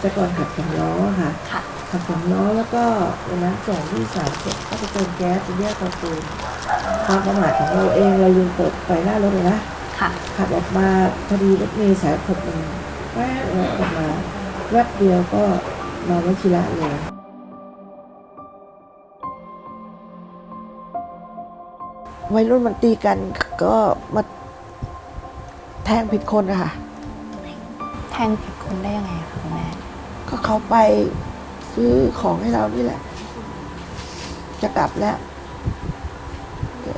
แต่ก่อนขับสำล้อค่ะค่ะขับสำล้อแล้วก็วันนั้นส่งที่สามเสร็จก็ไปเติมแก๊สไปแยกประตูความประมาทของเราเองเราลืมเปิดไฟหน้ารถเลยนะค่ะ ขับออกมาพอดีรถเมล์สายหกมันแวบออกมาแวบเดียวก็นอนวชิระเลยวัยรุ่นมันตีกันก็มาแทงผิดคนนะคะแทงผิดคนได้ยังไงคะคุณแม่ ก็เขาไปซื้อของให้เรานี่แหละ จะกลับแล้ว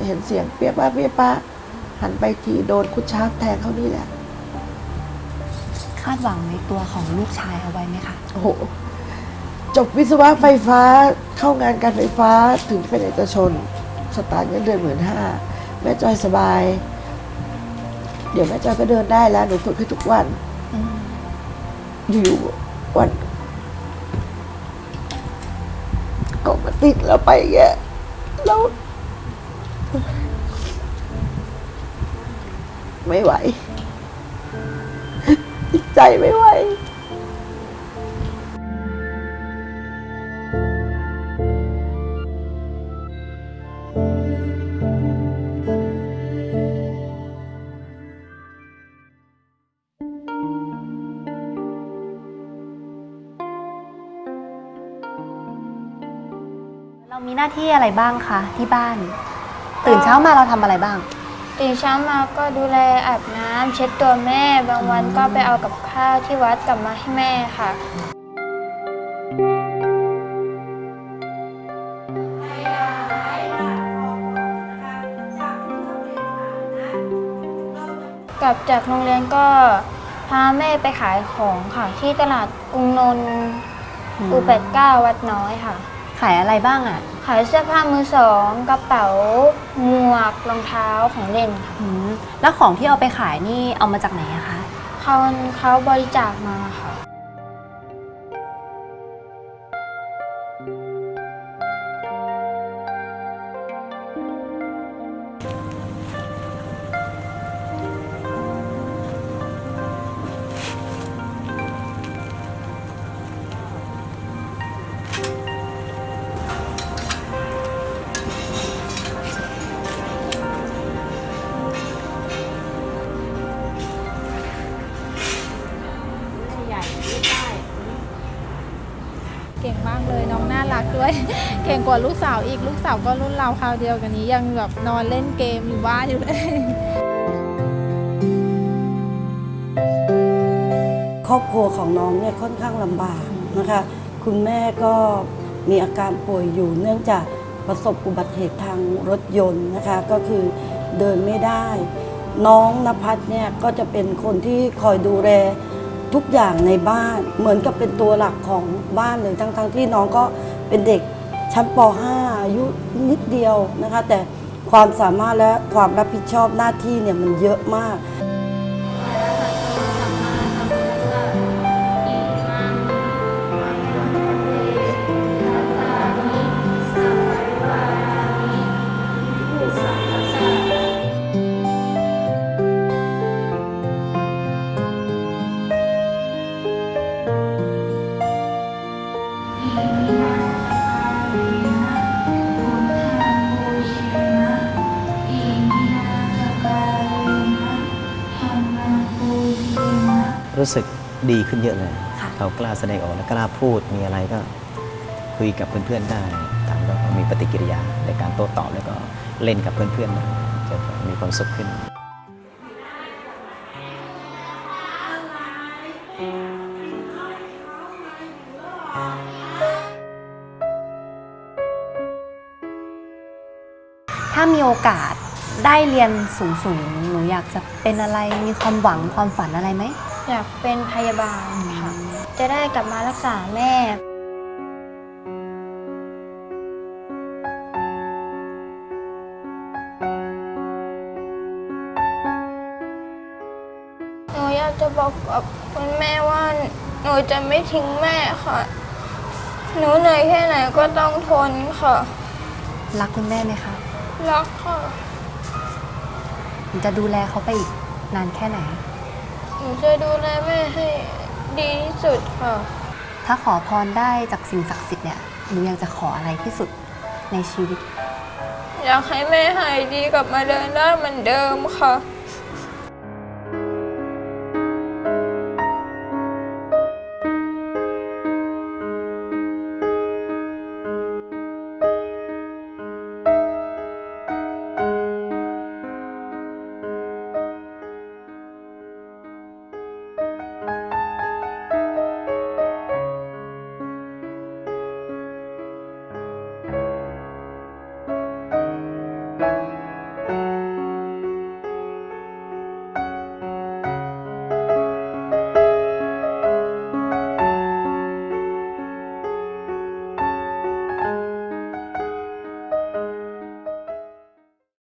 เห็นเสียงเปียป้าเปียป้าหันไปทีโดนคุชาร์กแทงเขานี่แหละ คาดหวังในตัวของลูกชายเอาไว้ไหมคะโอ้โหจบวิศวะไฟฟ้าเข้างานการไฟฟ้าถึงเป็นเอกชน สตาร์ทเงินเดือนหมื่นห้าแม่จอยสบาย เดี๋ยวแม่จอยก็เดินได้แล้ว หนูฝึกให้ทุกวันอืมอยู่ๆวัน ติดแล้วไปอย่างเงี้ยแล้ว ไม่ไหว จิตใจไม่ไหว เรามีหน้าที่อะไรบ้างคะที่บ้าน ตื่นเช้ามาเราทำอะไรบ้าง ตื่นเช้ามาก็ดูแลอาบน้ำเช็ดตัวแม่ บางวันก็ไปเอากับข้าวที่วัดกลับมาให้แม่ค่ะ กลับจากโรงเรียนก็พาแม่ไปขายของค่ะ ที่ตลาดกรุงนนท์อืม อูแปดเก้าวัดน้อยค่ะ ขายอะไรบ้างอะขายเสื้อผ้ามือสองกระเป๋าหมวกรองเท้าของเล่นค่ะอืมแล้วของที่เอาไปขายนี่เอามาจากไหนอะคะ เขาเขาบริจาคมาค่ะ ด้วย เก่งกว่าลูกสาวอีกลูกสาวก็รุ่นเราคราวเดียวกันนี้ยังแบบนอนเล่นเกมอยู่บ้านอยู่เลยครอบครัวของน้องเนี่ยค่อนข้างลำบากนะคะ คุณแม่ก็มีอาการป่วยอยู่เนื่องจากประสบอุบัติเหตุทางรถยนต์นะคะ ก็คือเดินไม่ได้ น้องนภัสเนี่ยก็จะเป็นคนที่คอยดูแลทุกอย่างในบ้าน เหมือนกับเป็นตัวหลักของบ้านเลยทั้งๆที่น้องก็ เป็นเด็กชั้นป .5 อายุนิดเดียวนะคะ แต่ความสามารถและความรับผิดชอบหน้าที่เนี่ยมันเยอะมาก รู้สึกดีขึ้นเยอะเลย ค่ะ เขากล้าแสดงออกและกล้าพูดมีอะไรก็คุยกับเพื่อนๆได้ถามแล้วก็มีปฏิกิริยาในการโต้ตอบแล้วก็เล่นกับเพื่อนๆได้จะมีความสุขขึ้น ถ้ามีโอกาสได้เรียนสูงๆ หนูอยากจะเป็นอะไร มีความหวังความฝันอะไรไหม อยากเป็นพยาบาลค่ะ จะได้กลับมารักษาแม่ หนูอยากจะบอกกับคุณแม่ว่า หนูจะไม่ทิ้งแม่ค่ะ หนูเหนื่อยแค่ไหนก็ต้องทนค่ะ รักคุณแม่ไหมคะรักค่ะหนูจะดูแลเขาไปอีกนานแค่ไหนห นูจะดูแลแม่ให้ดีที่สุดค่ะ ถ้าขอพรได้จากสิ่งศักดิ์สิทธิ์เนี่ยหนูอยากจะขออะไรที่สุดในชีวิต อยากให้แม่หายดีกลับมาเดินได้เหมือนเดิมค่ะอ